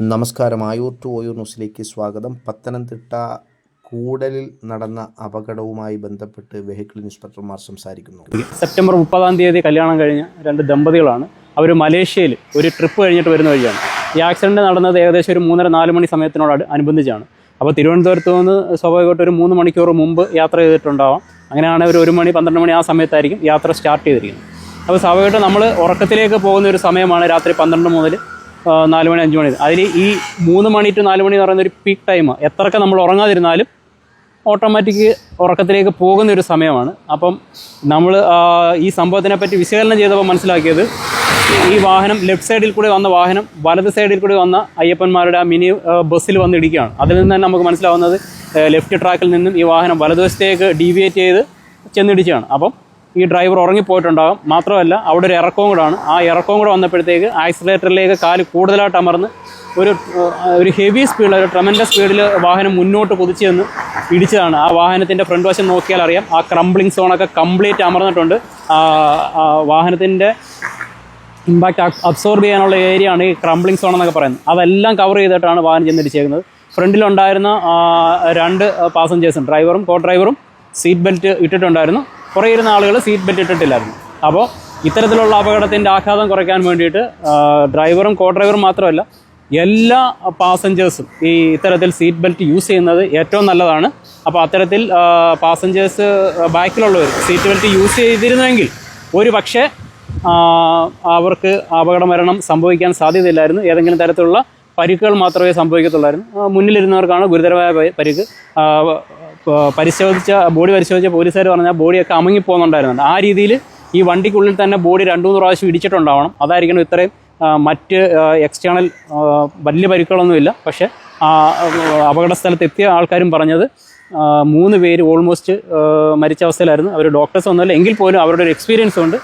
നമസ്കാരം. ആയൂർ ടു ഓയൂർ ന്യൂസിലേക്ക് സ്വാഗതം. പത്തനംതിട്ട കൂടലിൽ നടന്ന അപകടവുമായി ബന്ധപ്പെട്ട് വെഹിക്കിൾ ഇൻസ്പെക്ടർമാർ സംസാരിക്കുന്നു. സെപ്റ്റംബർ മുപ്പതാം തീയതി കല്യാണം കഴിഞ്ഞ രണ്ട് ദമ്പതികളാണ്. അവർ മലേഷ്യയിൽ ഒരു ട്രിപ്പ് കഴിഞ്ഞിട്ട് വരുന്ന വഴിയാണ്. ഈ ആക്സിഡന്റ് നടന്നത് ഏകദേശം ഒരു മൂന്നര നാല് മണി സമയത്തിനോട് അനുബന്ധിച്ചാണ്. അപ്പോൾ തിരുവനന്തപുരത്ത് നിന്ന് സ്വാഭാവികമായിട്ട് ഒരു മൂന്ന് മണിക്കൂർ മുമ്പ് യാത്ര ചെയ്തിട്ടുണ്ടാവാം. അങ്ങനെയാണ് ഒരു ഒരു മണി പന്ത്രണ്ട് മണി ആ സമയത്തായിരിക്കും യാത്ര സ്റ്റാർട്ട് ചെയ്തിരിക്കുന്നത്. അപ്പോൾ സ്വാഭാവികമായിട്ട് നമ്മൾ ഉറക്കത്തിലേക്ക് പോകുന്ന ഒരു സമയമാണ് രാത്രി പന്ത്രണ്ട് മുതൽ നാല് മണി അഞ്ച് മണി. അതിൽ ഈ മൂന്ന് മണി ടു നാല് മണി എന്ന് പറയുന്ന ഒരു പീക്ക് ടൈം എത്രയൊക്കെ നമ്മൾ ഉറങ്ങാതിരുന്നാലും ഓട്ടോമാറ്റിക് ഉറക്കത്തിലേക്ക് പോകുന്ന ഒരു സമയമാണ്. അപ്പം നമ്മൾ ഈ സംഭവത്തിനെ പറ്റി വിശകലനം ചെയ്തപ്പോൾ മനസ്സിലാക്കിയത് ഈ വാഹനം ലെഫ്റ്റ് സൈഡിൽ കൂടി വന്ന വാഹനം വലത് സൈഡിൽ കൂടി വന്ന അയ്യപ്പന്മാരുടെ ആ മിനി ബസ്സിൽ വന്ന് ഇടിക്കുകയാണ്. അതിൽ നിന്ന് തന്നെ നമുക്ക് മനസ്സിലാവുന്നത് ലെഫ്റ്റ് ട്രാക്കിൽ നിന്നും ഈ വാഹനം വലതുവശത്തേക്ക് ഡീവിയേറ്റ് ചെയ്ത് ചെന്നിടിച്ചാണ് അപ്പം ഈ ഡ്രൈവർ ഉറങ്ങിപ്പോയിട്ടുണ്ടാകും മാത്രമല്ല അവിടെ ഒരു ഇറക്കവും കൂടാണ് ആ ഇറക്കവും കൂടെ വന്നപ്പോഴത്തേക്ക് ആക്സിലേറ്ററിലേക്ക് കാൽ കൂടുതലായിട്ട് അമർന്ന് ഒരു ഒരു ഹെവി സ്പീഡിൽ ഒരു ട്രമന്റെ സ്പീഡിൽ വാഹനം മുന്നോട്ട് കുതിച്ചു ചെന്ന് ഇടിച്ചതാണ്. ആ വാഹനത്തിന്റെ ഫ്രണ്ട് വശം നോക്കിയാൽ അറിയാം. ആ ക്രംബ്ലിംഗ് സോണൊക്കെ കംപ്ലീറ്റ് അമർന്നിട്ടുണ്ട്. വാഹനത്തിന്റെ ഇമ്പാക്റ്റ് അബ്സോർബ് ചെയ്യാനുള്ള ഏരിയ ആണ് ഈ ക്രംബ്ലിംഗ് സോൺ എന്നൊക്കെ പറയുന്നത്. അതെല്ലാം കവർ ചെയ്തിട്ടാണ് വാഹനം ചെന്നിടിച്ചേക്കുന്നത് ഫ്രണ്ടിലുണ്ടായിരുന്ന രണ്ട് പാസഞ്ചേഴ്സും ഡ്രൈവറും കോ ഡ്രൈവറും സീറ്റ് ബെൽറ്റ് ഇട്ടിട്ടുണ്ടായിരുന്നു. കുറേ ഇരുന്ന ആളുകൾ സീറ്റ് ബെൽറ്റ് ഇട്ടിട്ടില്ലായിരുന്നു. അപ്പോൾ ഇത്തരത്തിലുള്ള അപകടത്തിന്റെ ആഘാതം കുറയ്ക്കാൻ വേണ്ടിയിട്ട് ഡ്രൈവറും കോ ഡ്രൈവറും മാത്രമല്ല എല്ലാ പാസഞ്ചേഴ്സും ഈ ഇത്തരത്തിൽ സീറ്റ് ബെൽറ്റ് യൂസ് ചെയ്യുന്നത് ഏറ്റവും നല്ലതാണ്. അപ്പോൾ അത്തരത്തിൽ പാസഞ്ചേഴ്സ് ബാക്കിലുള്ളവർ സീറ്റ് ബെൽറ്റ് യൂസ് ചെയ്തിരുന്നെങ്കിൽ ഒരു പക്ഷേ അവർക്ക് അപകട മരണം സംഭവിക്കാൻ സാധ്യതയില്ലായിരുന്നു. ഏതെങ്കിലും തരത്തിലുള്ള പരിക്കുകൾ മാത്രമേ സംഭവിക്കത്തുള്ളായിരുന്നു. മുന്നിലിരുന്നവർക്കാണ് ഗുരുതരമായ പരിക്ക് പരിശോധിച്ച ബോഡി പരിശോധിച്ച പോലീസുകാർ പറഞ്ഞാൽ ബോഡിയൊക്കെ അമുങ്ങി പോകുന്നുണ്ടായിരുന്നു ആ രീതിയിൽ ഈ വണ്ടിക്കുള്ളിൽ തന്നെ ബോഡി രണ്ടു മൂന്ന് പ്രാവശ്യം ഇടിച്ചിട്ടുണ്ടാവണം. അതായിരിക്കണം ഇത്രയും മറ്റ് എക്സ്റ്റേണൽ വലിയ പരിക്കുകളൊന്നുമില്ല. പക്ഷേ അപകട സ്ഥലത്ത് എത്തിയ ആൾക്കാരും പറഞ്ഞത് മൂന്ന് പേര് ഓൾമോസ്റ്റ് മരിച്ച അവസ്ഥയിലായിരുന്നു. അവർ ഡോക്ടേഴ്സ് ഒന്നുമല്ല എങ്കിൽ പോലും അവരുടെ ഒരു എക്സ്പീരിയൻസ് കൊണ്ട്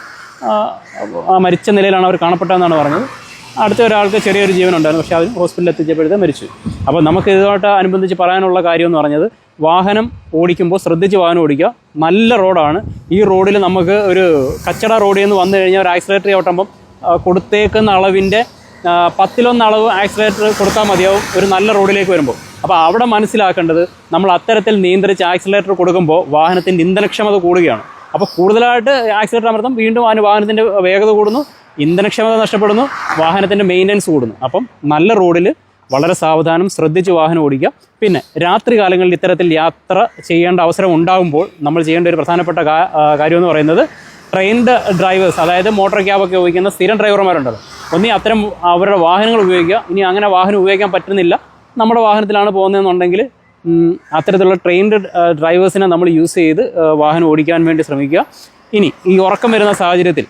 മരിച്ച നിലയിലാണ് അവർ കാണപ്പെട്ടതെന്നാണ് പറഞ്ഞത്. അടുത്ത ഒരാൾക്ക് ചെറിയൊരു ജീവൻ ഉണ്ടായിരുന്നു പക്ഷേ അവർ ഹോസ്പിറ്റലിൽ എത്തിച്ചപ്പോഴത്തെ മരിച്ചു. അപ്പോൾ നമുക്ക് ഇതുമായിട്ട് അനുബന്ധിച്ച് പറയാനുള്ള കാര്യം എന്ന് പറഞ്ഞത് വാഹനം ഓടിക്കുമ്പോൾ ശ്രദ്ധിച്ച് വാഹനം ഓടിക്കുക. നല്ല റോഡാണ്. ഈ റോഡിൽ നമുക്ക് ഒരു കച്ചട റോഡിൽ നിന്ന് വന്നു കഴിഞ്ഞാൽ ഒരു ആക്സിലേറ്റർ ഓട്ടുമ്പം കൊടുത്തേക്കുന്ന അളവിന്റെ പത്തിലൊന്ന് അളവ് ആക്സിലേറ്റർ കൊടുത്താൽ മതിയാവും ഒരു നല്ല റോഡിലേക്ക് വരുമ്പോൾ. അപ്പോൾ അവിടെ മനസ്സിലാക്കേണ്ടത് നമ്മൾ അത്തരത്തിൽ നിയന്ത്രിച്ച് ആക്സിലേറ്റർ കൊടുക്കുമ്പോൾ വാഹനത്തിന്റെ ഇന്ധനക്ഷമത കൂടുകയാണ്. അപ്പോൾ കൂടുതലായിട്ട് ആക്സിലേറ്റർ അമർത്തും വീണ്ടും അതിന് വാഹനത്തിന്റെ വേഗത കൂടുന്നു. ഇന്ധനക്ഷമത നഷ്ടപ്പെടുന്നു വാഹനത്തിന്റെ മെയിന്റനൻസ് കൂടുന്നു. അപ്പം നല്ല റോഡിൽ വളരെ സാവധാനം ശ്രദ്ധിച്ച് വാഹനം ഓടിക്കുക. പിന്നെ രാത്രി കാലങ്ങളിൽ ഇത്തരത്തിൽ യാത്ര ചെയ്യേണ്ട അവസരം ഉണ്ടാകുമ്പോൾ നമ്മൾ ചെയ്യേണ്ട ഒരു പ്രധാനപ്പെട്ട കാര്യം എന്ന് പറയുന്നത് ട്രെയിൻഡ് ഡ്രൈവേഴ്സ് അതായത് മോട്ടോർ ക്യാബൊക്കെ ഉപയോഗിക്കുന്ന സ്ഥിരം ഡ്രൈവർമാരുണ്ടല്ലോ ഒന്നി അത്തരം അവരുടെ വാഹനങ്ങൾ ഉപയോഗിക്കുക. ഇനി അങ്ങനെ വാഹനം ഉപയോഗിക്കാൻ പറ്റുന്നില്ല. നമ്മുടെ വാഹനത്തിലാണ് പോകുന്നതെന്നുണ്ടെങ്കിൽ അത്തരത്തിലുള്ള ട്രെയിൻഡ് ഡ്രൈവേഴ്സിനെ നമ്മൾ യൂസ് ചെയ്ത് വാഹനം ഓടിക്കാൻ വേണ്ടി ശ്രമിക്കുക. ഇനി ഈ ഉറക്കം വരുന്ന സാഹചര്യത്തിൽ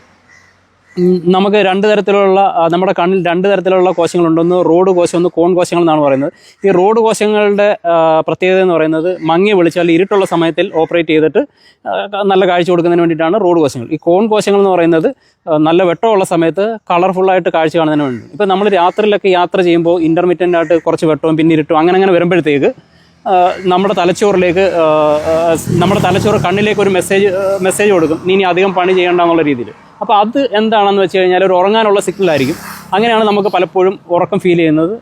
നമുക്ക് രണ്ട് തരത്തിലുള്ള നമ്മുടെ കണ്ണിൽ രണ്ട് തരത്തിലുള്ള കോശങ്ങളുണ്ട് ഒന്ന് റോഡ് കോശം ഒന്ന് കോൺ കോശങ്ങൾ എന്നാണ് പറയുന്നത്. ഈ റോഡ് കോശങ്ങളുടെ പ്രത്യേകത എന്ന് പറയുന്നത് മങ്ങി വിളിച്ചാൽ ഇരുട്ടുള്ള സമയത്തിൽ ഓപ്പറേറ്റ് ചെയ്തിട്ട് നല്ല കാഴ്ച കൊടുക്കുന്നതിന് വേണ്ടിയിട്ടാണ് റോഡ് കോശങ്ങൾ. ഈ കോൺ കോശങ്ങൾ എന്ന് പറയുന്നത് നല്ല വെട്ടമുള്ള സമയത്ത് കളർഫുള്ളായിട്ട് കാഴ്ച കാണുന്നതിന് വേണ്ടി. ഇപ്പോൾ നമ്മൾ രാത്രിയിലൊക്കെ യാത്ര ചെയ്യുമ്പോൾ ഇന്റർമീഡിയന്റ് ആയിട്ട് കുറച്ച് വെട്ടവും പിന്നെ ഇരുട്ടും അങ്ങനെ അങ്ങനെ വരുമ്പോഴത്തേക്ക് നമ്മുടെ തലച്ചോറിലേക്ക് നമ്മുടെ തലച്ചോറ് കണ്ണിലേക്ക് ഒരു മെസ്സേജ് മെസ്സേജ് കൊടുക്കും. നീ ഇനി അധികം പണി ചെയ്യേണ്ട എന്നുള്ള രീതിയിൽ. അപ്പോൾ അത് എന്താണെന്ന് വെച്ച് കഴിഞ്ഞാൽ ഒരു ഉറങ്ങാനുള്ള സിഗ്നലായിരിക്കും. അങ്ങനെയാണ് നമുക്ക് പലപ്പോഴും ഉറക്കം ഫീൽ ചെയ്യുന്നത്.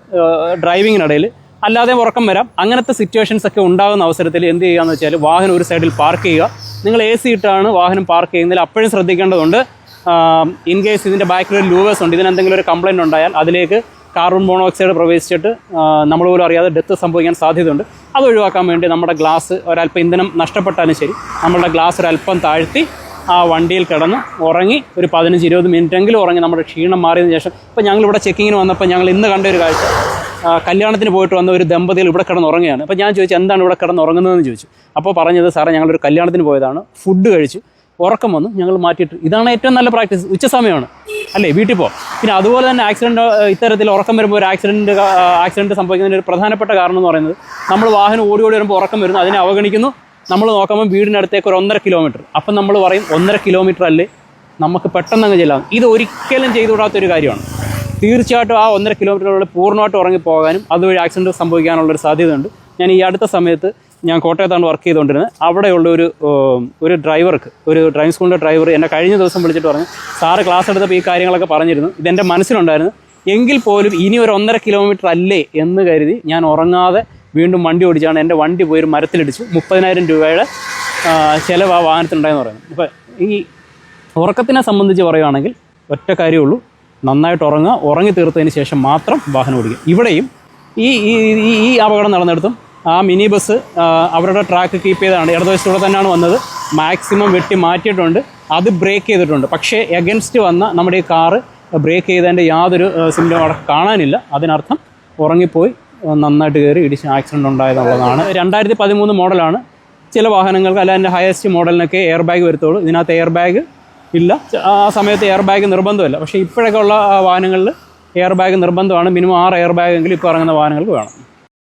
ഡ്രൈവിങ്ങിനിടയിൽ അല്ലാതെ ഉറക്കം വരാം. അങ്ങനത്തെ സിറ്റുവേഷൻസ് ഒക്കെ ഉണ്ടാകുന്ന അവസരത്തിൽ എന്ത് ചെയ്യുകയെന്ന് വെച്ചാൽ വാഹനം ഒരു സൈഡിൽ പാർക്ക് ചെയ്യുക. നിങ്ങൾ എ സി ഇട്ടാണ് വാഹനം പാർക്ക് ചെയ്യുന്നതിൽ അപ്പോഴും ശ്രദ്ധിക്കേണ്ടതുണ്ട്. ഇൻ കേസ് ഇതിന്റെ ബാക്കിൽ ഒരു ലൂവേഴ്സ് ഉണ്ട് ഇതിനെന്തെങ്കിലും ഒരു കംപ്ലയിന്റ് ഉണ്ടായാൽ അതിലേക്ക് കാർബൺ മോണോക്സൈഡ് പ്രവേശിച്ചിട്ട് നമ്മൾ പോലും അറിയാതെ ഡെത്ത് സംഭവിക്കാൻ സാധ്യതയുണ്ട്. അത് ഒഴിവാക്കാൻ വേണ്ടി നമ്മുടെ ഗ്ലാസ് ഒരല്പം ഇന്ധനം നഷ്ടപ്പെട്ടാലും ശരി. നമ്മളുടെ ഗ്ലാസ് ഒരല്പം താഴ്ത്തി ആ വണ്ടിയിൽ കിടന്ന് ഉറങ്ങി ഒരു പതിനഞ്ച് ഇരുപത് മിനിറ്റെങ്കിലും ഉറങ്ങി നമ്മുടെ ക്ഷീണം മാറിയതിന് ശേഷം ഇപ്പോൾ ഞങ്ങളിവിടെ ചെക്കിങ്ങിന് വന്നപ്പോൾ ഞങ്ങൾ ഇന്ന് കണ്ട ഒരു കാഴ്ച. കല്യാണത്തിന് പോയിട്ട് വന്ന ഒരു ദമ്പതികൾ ഇവിടെ കിടന്ന് ഉറങ്ങുകയാണ്. അപ്പോൾ ഞാൻ ചോദിച്ചു എന്താണ് ഇവിടെ കിടന്ന് ഉറങ്ങുന്നതെന്ന്? ചോദിച്ചു. അപ്പോൾ പറഞ്ഞത് സാറേ ഞങ്ങളൊരു കല്യാണത്തിന് പോയതാണ് ഫുഡ് കഴിച്ചു ഉറക്കം വന്നു ഞങ്ങൾ മാറ്റിയിട്ട്. ഇതാണ് ഏറ്റവും നല്ല പ്രാക്ടീസ് ഉച്ച സമയമാണ് അല്ലേ വീട്ടിൽ പോ. പിന്നെ അതുപോലെ തന്നെ ആക്സിഡന്റ് ഇത്തരത്തിൽ ഉറക്കം വരുമ്പോൾ ഒരു ആക്സിഡന്റ് ആക്സിഡന്റ് സംഭവിക്കുന്നതിന് ഒരു പ്രധാനപ്പെട്ട കാരണം എന്ന് പറയുന്നത് നമ്മൾ വാഹനം ഓടി ഓടി വരുമ്പോൾ ഉറക്കം വരുന്നു അതിനെ അവഗണിക്കുന്നു. നമ്മൾ നോക്കുമ്പോൾ വീടിനടുത്തേക്ക് ഒരു ഒന്നര കിലോമീറ്റർ അപ്പം നമ്മൾ പറയും ഒന്നര കിലോമീറ്റർ അല്ലേ? നമുക്ക് പെട്ടെന്ന് അങ്ങ് ചെല്ലാം. ഇത് ഒരിക്കലും ചെയ്തുകൂടാത്തൊരു കാര്യമാണ്. തീർച്ചയായിട്ടും ആ ഒന്നര കിലോമീറ്ററിലൂടെ പൂർണമായിട്ട് ഉറങ്ങി പോകാനും അതുവഴി ആക്സിഡന്റ് സംഭവിക്കാനുള്ളൊരു സാധ്യതയുണ്ട്. ഞാൻ ഈ അടുത്ത സമയത്ത് ഞാൻ കോട്ടയത്താണ് വർക്ക് ചെയ്തുകൊണ്ടിരുന്നത്. അവിടെയുള്ള ഒരു ഒരു ഡ്രൈവർക്ക് ഒരു ഡ്രൈവിംഗ് സ്കൂളിന്റെ ഡ്രൈവർ എന്നെ കഴിഞ്ഞ ദിവസം വിളിച്ചിട്ട് പറഞ്ഞു സാറ് ക്ലാസ് എടുത്തപ്പോൾ ഈ കാര്യങ്ങളൊക്കെ പറഞ്ഞിരുന്നു. ഇതെന്റെ മനസ്സിലുണ്ടായിരുന്നു. എങ്കിൽ പോലും ഇനി ഒരു ഒന്നര കിലോമീറ്റർ അല്ലേ? എന്ന് കരുതി ഞാൻ ഉറങ്ങാതെ വീണ്ടും വണ്ടി ഓടിച്ചാണ് എന്റെ വണ്ടി പോയി ഒരു മരത്തിലിടിച്ചു മുപ്പതിനായിരം രൂപയുടെ ചിലവ് ആ വാഹനത്തിനുണ്ടായെന്ന് പറയുന്നത്. അപ്പോൾ ഈ ഉറക്കത്തിനെ സംബന്ധിച്ച് പറയുകയാണെങ്കിൽ ഒറ്റ കാര്യമുള്ളൂ നന്നായിട്ട് ഉറങ്ങുക ഉറങ്ങി തീർത്തതിന് ശേഷം മാത്രം വാഹനം ഓടിക്കുക. ഇവിടെയും ഈ ഈ ഈ അപകടം നടന്നിടത്തും ആ മിനി ബസ് അവരുടെ ട്രാക്ക് കീപ്പ് ചെയ്താണ് ഇടതുവശത്തൂടെ തന്നെയാണ് വന്നത്. മാക്സിമം വെട്ടി മാറ്റിയിട്ടുണ്ട്. അത് ബ്രേക്ക് ചെയ്തിട്ടുണ്ട്. പക്ഷേ എഗൻസ്റ്റ് വന്ന നമ്മുടെ ഈ കാറ് ബ്രേക്ക് ചെയ്തതിന്റെ യാതൊരു സിംറ്റം അവിടെ കാണാനില്ല. അതിനർത്ഥം ഉറങ്ങിപ്പോയി. നന്നായിട്ട് കയറി ഇടിച്ച് ആക്സിഡന്റ് ഉണ്ടായതെന്നുള്ളതാണ് രണ്ടായിരത്തി പതിമൂന്ന് മോഡലാണ്. ചില വാഹനങ്ങൾക്ക് അല്ല അതിന്റെ ഹയസ്റ്റ് മോഡലിനൊക്കെ എയർ ബാഗ് വരുത്തുള്ളൂ. ഇതിനകത്ത് എയർ ബാഗ് ഇല്ല. ആ സമയത്ത് എയർ ബാഗ് നിർബന്ധമില്ല. പക്ഷേ ഇപ്പോഴൊക്കെ ഉള്ള വാഹനങ്ങളിൽ എയർ ബാഗ് നിർബന്ധമാണ്. മിനിമം ആറ് എയർ ബാഗെങ്കിലും ഇപ്പോൾ ഇറങ്ങുന്ന വാഹനങ്ങൾക്ക് വേണം.